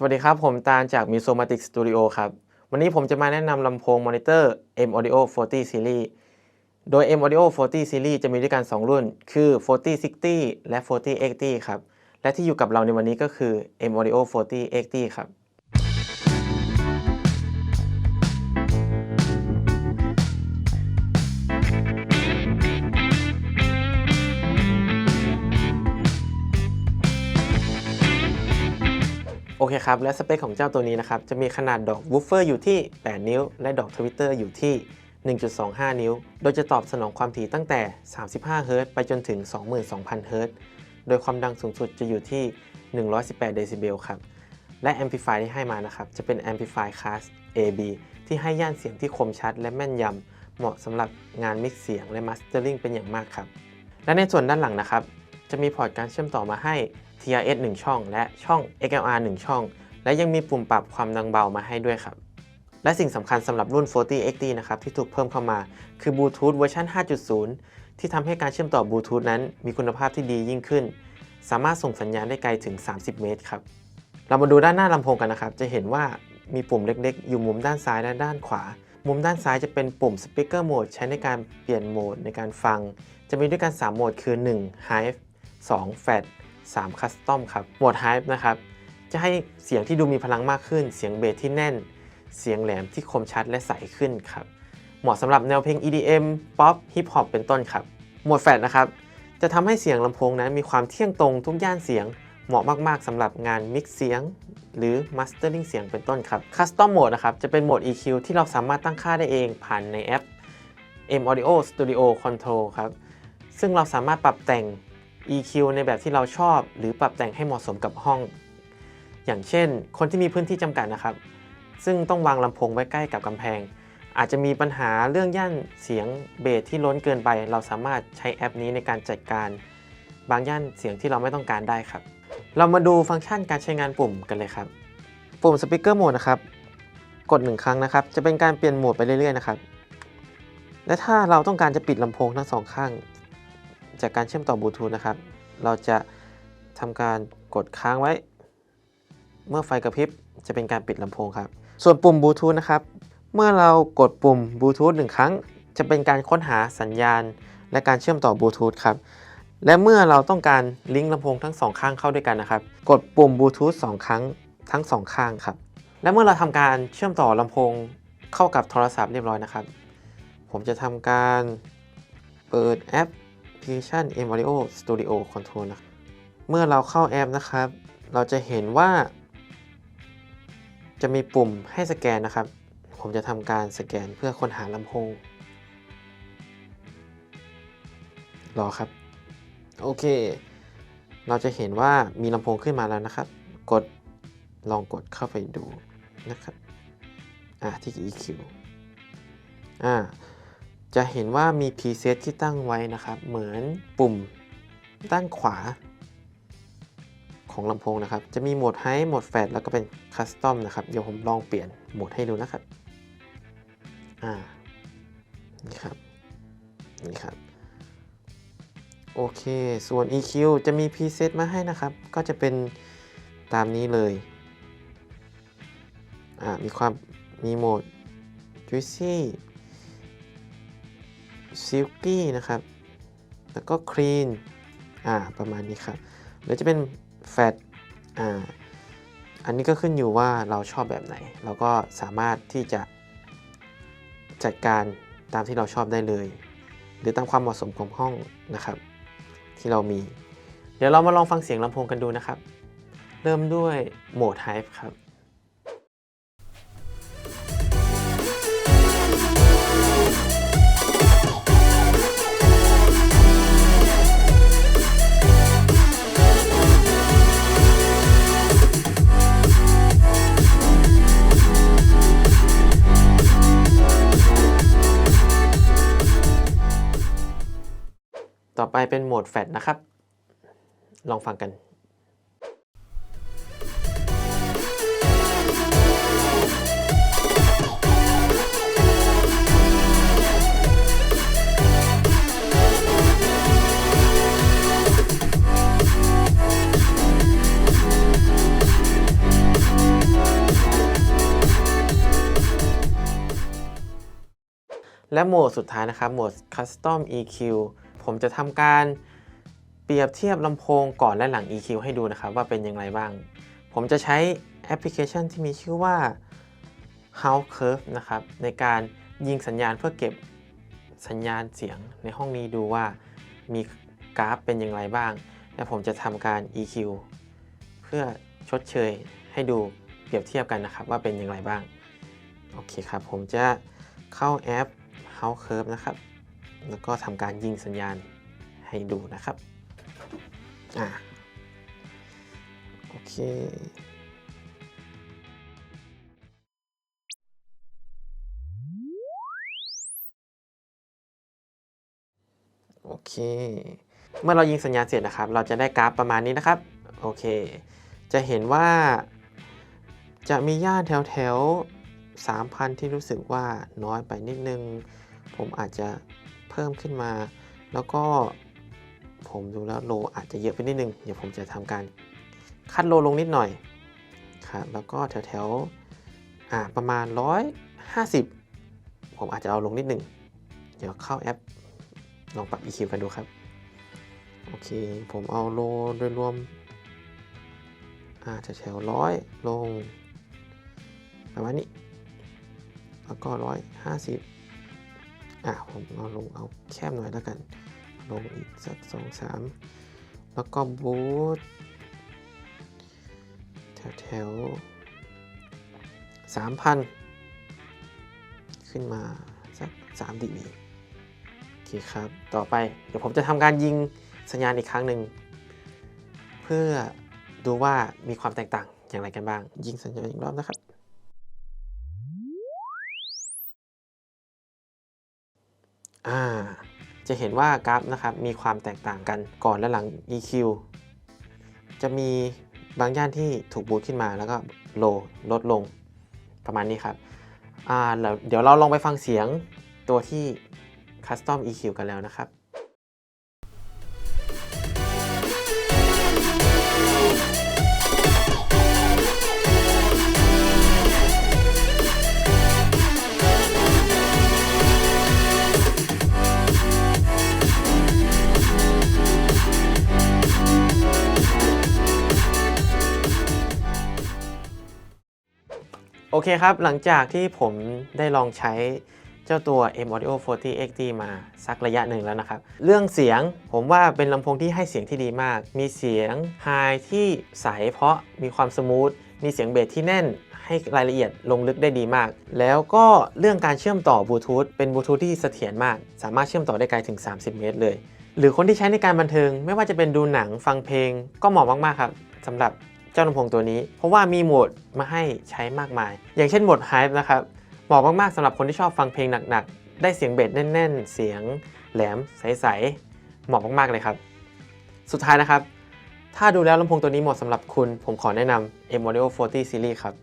สวัสดีครับ ผมตาลจาก m i s o m a t i c Studio ครับ วันนี้ผมจะมาแนะนำลำโพงมอนิเตอร์ M Audio 40 Series โดย M Audio 40 Series จะมีด้วยกัน 2 รุ่น คือ 4060 และ 4080 ครับ และที่อยู่กับเราในวันนี้ก็คือ M Audio 4080 ครับ โอเคครับ และสเปคของเจ้าตัวนี้นะครับ จะมีขนาดดอกวูฟเฟอร์อยู่ที่ 8 นิ้ว และดอกทวิตเตอร์อยู่ที่ 1.25 นิ้ว โดยจะตอบสนองความถี่ตั้งแต่ 35 เฮิรตซ์ไปจนถึง 22,000 เฮิรตซ์ โดยความดังสูงสุดจะอยู่ที่ 118 เดซิเบลครับ และแอมพลิฟายที่ให้มานะครับ จะเป็นแอมพลิฟายคลาส AB ที่ให้ย่านเสียงที่คมชัดและแม่นยำ เหมาะสำหรับงานมิกซ์เสียงและมาสเตอร์ลิงเป็นอย่างมากครับ และในส่วนด้านหลังนะครับ จะมีพอร์ตการเชื่อมต่อมาให้ TRS 1 ช่อง และช่อง XLR 1 ช่อง และยังมีปุ่มปรับความดังเบามาให้ด้วยครับ และสิ่งสำคัญสำหรับรุ่น 40XD นะครับที่ถูกเพิ่มเข้ามา คือบลูทูธเวอร์ชัน5.0 ที่ทำให้การเชื่อมต่อบลูทูธนั้น มีคุณภาพที่ดียิ่งขึ้น สามารถส่งสัญญาณได้ไกลถึง 30 เมตรครับ เรามาดูด้านหน้าลำโพงกันนะครับ จะเห็นว่ามีปุ่มเล็กๆ อยู่มุมด้านซ้ายและด้านขวา มุมด้านซ้ายจะเป็นปุ่ม Speaker Mode ใช้ในการเปลี่ยนโหมดในการฟัง จะมีด้วยกัน 3 โหมดคือ 1 Hive 2 Fat 3 Custom ครับโหมด Hive นะครับ จะให้เสียงที่ดูมีพลังมากขึ้น เสียงเบสที่แน่น เสียงแหลมที่คมชัดและใสขึ้นครับ เหมาะสำหรับแนวเพลง EDM Pop Hip Hop เป็นต้นครับ โหมด Fat นะครับ จะทำให้เสียงลำโพงนั้นมีความเที่ยงตรงทุกย่านเสียง เหมาะมากๆสำหรับงานมิกซ์เสียง หรือ Mastering เสียงเป็นต้นครับ Custom Mode นะครับ จะเป็นโหมด EQ ที่เราสามารถตั้งค่าได้เองผ่านในแอป M Audio Studio Control ครับ ซึ่งเราสามารถปรับแต่ง EQ ในแบบที่เราชอบ หรือปรับแต่งให้เหมาะสมกับห้อง อย่างเช่น คนที่มีพื้นที่จำกัดนะครับ ซึ่งต้องวางลำโพงไว้ใกล้กับกำแพง อาจจะมีปัญหาเรื่องย่านเสียงเบสที่ล้นเกินไป เราสามารถใช้แอปนี้ในการจัดการบางย่านเสียงที่เราไม่ต้องการได้ครับ เรามาดูฟังก์ชันการใช้งานปุ่มกันเลยครับ ปุ่ม Speaker Mode นะครับกด 1 ครั้งนะครับ จะเป็นการเปลี่ยนโหมดไปเรื่อยๆนะครับ และถ้าเราต้องการจะปิดลำโพงทั้งสองข้าง จากการเชื่อมต่อบลูทูธนะครับ เราจะทำการกดค้างไว้ เมื่อไฟกระพริบจะเป็นการปิดลำโพงครับ ส่วนปุ่มบลูทูธนะครับ เมื่อเรากดปุ่มบลูทูธหนึ่งครั้ง จะเป็นการค้นหาสัญญาณ และการเชื่อมต่อบลูทูธครับ และเมื่อเราต้องการลิงก์ลำโพงทั้งสองข้างเข้าด้วยกันนะครับ กดปุ่มบลูทูธสองครั้งทั้งสองข้างครับ และเมื่อเราทำการเชื่อมต่อลำโพงเข้ากับโทรศัพท์เรียบร้อยนะครับ ผมจะทำการเปิดแอป ลิเคชัน M Audio Studio Control นะเมื่อเราเข้าแอปนะครับ เราจะเห็นว่า จะมีปุ่มให้สแกนนะครับ ผมจะทำการสแกนเพื่อค้นหาลำโพง รอครับ โอเค เราจะเห็นว่ามีลำโพงขึ้นมาแล้วนะครับ กดลองกดเข้าไปดูนะครับ อ่าที่ EQ อ่า จะเห็นว่ามีพ preset ที่ตั้งไว้นะครับ เหมือนปุ่มด้านขวา ของลำโพงนะครับ จะมีโหมด High โหมด Fat แล้วก็เป็น Custom นะครับ เดี๋ยวผมลองเปลี่ยนโหมดให้ดูนะครับ อ่า นี่ครับ นี่ครับ โอเค ส่วน EQ จะมี preset มาให้นะครับ ก็จะเป็นตามนี้เลย อ่า มีความ มีโหมด juicy silky นะครับ แล้วก็ clean อ่าประมาณนี้ครับ หรือจะเป็น fat อ่าอันนี้ก็ขึ้นอยู่ว่าเราชอบแบบไหน เราก็สามารถที่จะจัดการตามที่เราชอบได้เลย หรือตามความเหมาะสมของห้องนะครับ ที่เรามี เดี๋ยวเรามาลองฟังเสียงลำโพงกันดูนะครับ เริ่มด้วยโหมด Hype ครับ ต่อไปเป็นโหมดแฟตนะครับ ลองฟังกันและโหมดสุดท้ายนะครับ โหมด Custom EQ ผมจะทำการเปรียบเทียบลำโพงก่อนและหลัง EQ ให้ดูนะครับว่าเป็นอย่างไรบ้าง ผมจะใช้แอปพลิเคชันที่มีชื่อว่า House Curve นะครับในการยิงสัญญาณเพื่อเก็บสัญญาณเสียงในห้องนี้ดูว่ามีกราฟเป็นอย่างไรบ้าง และผมจะทำการ EQ เพื่อชดเชยให้ดูเปรียบเทียบกันนะครับว่าเป็นอย่างไรบ้าง โอเคครับ ผมจะเข้าแอป House Curve นะครับ แล้วก็ทำการยิงสัญญาณให้ดูนะครับอ่าโอเคโอเค เมื่อเรายิงสัญญาณเสร็จนะครับ เราจะได้กราฟประมาณนี้นะครับ โอเค จะเห็นว่า จะมีย่านแถวแถว3,000 ที่รู้สึกว่าน้อยไปนิดนึง ผมอาจจะ พิ่มขึ้นมา แล้วก็ผมดูแล้วโลอาจจะเยอะไปนิดนึง เดี๋ยวผมจะทำการคัดโลลงนิดหน่อยครับแล้วก็แถวแถวๆอ่าประมาณ 150 ผมอาจจะเอาลงนิดนึง เดี๋ยวเข้าแอป ลองปรับ EQ กันดูครับ โอเค ผมเอาโลโดยรวมอ่าแถวๆร้อยลงประมาณนี้ แล้วก็ร้ อะผมเอาลงเอาแคบหน่อยแล้วกัน ลงอีกสักสองสามแล้วก็บูทแถวแถวสามพันขึ้นมาสักสามดีบีโอเคครับ ต่อไปเดี๋ยวผมจะทำการยิงสัญญาณอีกครั้งหนึ่ง เพื่อดูว่ามีความแตกต่างอย่างไรกันบ้าง ยิงสัญญาณอีกรอบนะครับ อ่าจะเห็นว่ากราฟนะครับมีความแตกต่างกันก่อนและหลัง EQ จะมีบางย่านที่ถูกบูตขึ้นมาแล้วก็โลลดลงประมาณนี้ครับอ่าแล้วเดี๋ยวเราลองไปฟังเสียงตัวที่ Custom EQ กันแล้วนะครับ อเคครับ หลังจากที่ผมได้ลองใช้เจ้าตัว M Audio 40 XT มาสักระยะหนึ่งแล้วนะครับ เรื่องเสียงผมว่าเป็นลำโพงที่ให้เสียงที่ดีมาก มีเสียงไฮที่ใสเพราะมีความสมูท มีเสียงเบสที่แน่นให้รายละเอียดลงลึกได้ดีมาก แล้วก็เรื่องการเชื่อมต่อบลูทูธเป็นบลูทูธที่เสถียรมาก สามารถเชื่อมต่อได้ไกลถึง 30 เมตรเลย หรือคนที่ใช้ในการบันเทิง ไม่ว่าจะเป็นดูหนังฟังเพลง ก็เหมาะมากๆครับสำหรับ จ้าลำโพงตัวนี้ เพราะว่ามีโหมดมาให้ใช้มากมาย อย่างเช่นโหมด Hype นะครับเหมาะมากๆสำหรับคนที่ชอบฟังเพลงหนักๆ ได้เสียงเบสแน่น ๆ เสียงแหลมใสๆเหมาะมากๆเลยครับ สุดท้ายนะครับ ถ้าดูแล้วลำโพงตัวนี้เหมาะสำหรับคุณ ผมขอแนะนำ M Audio 40 Series ครับ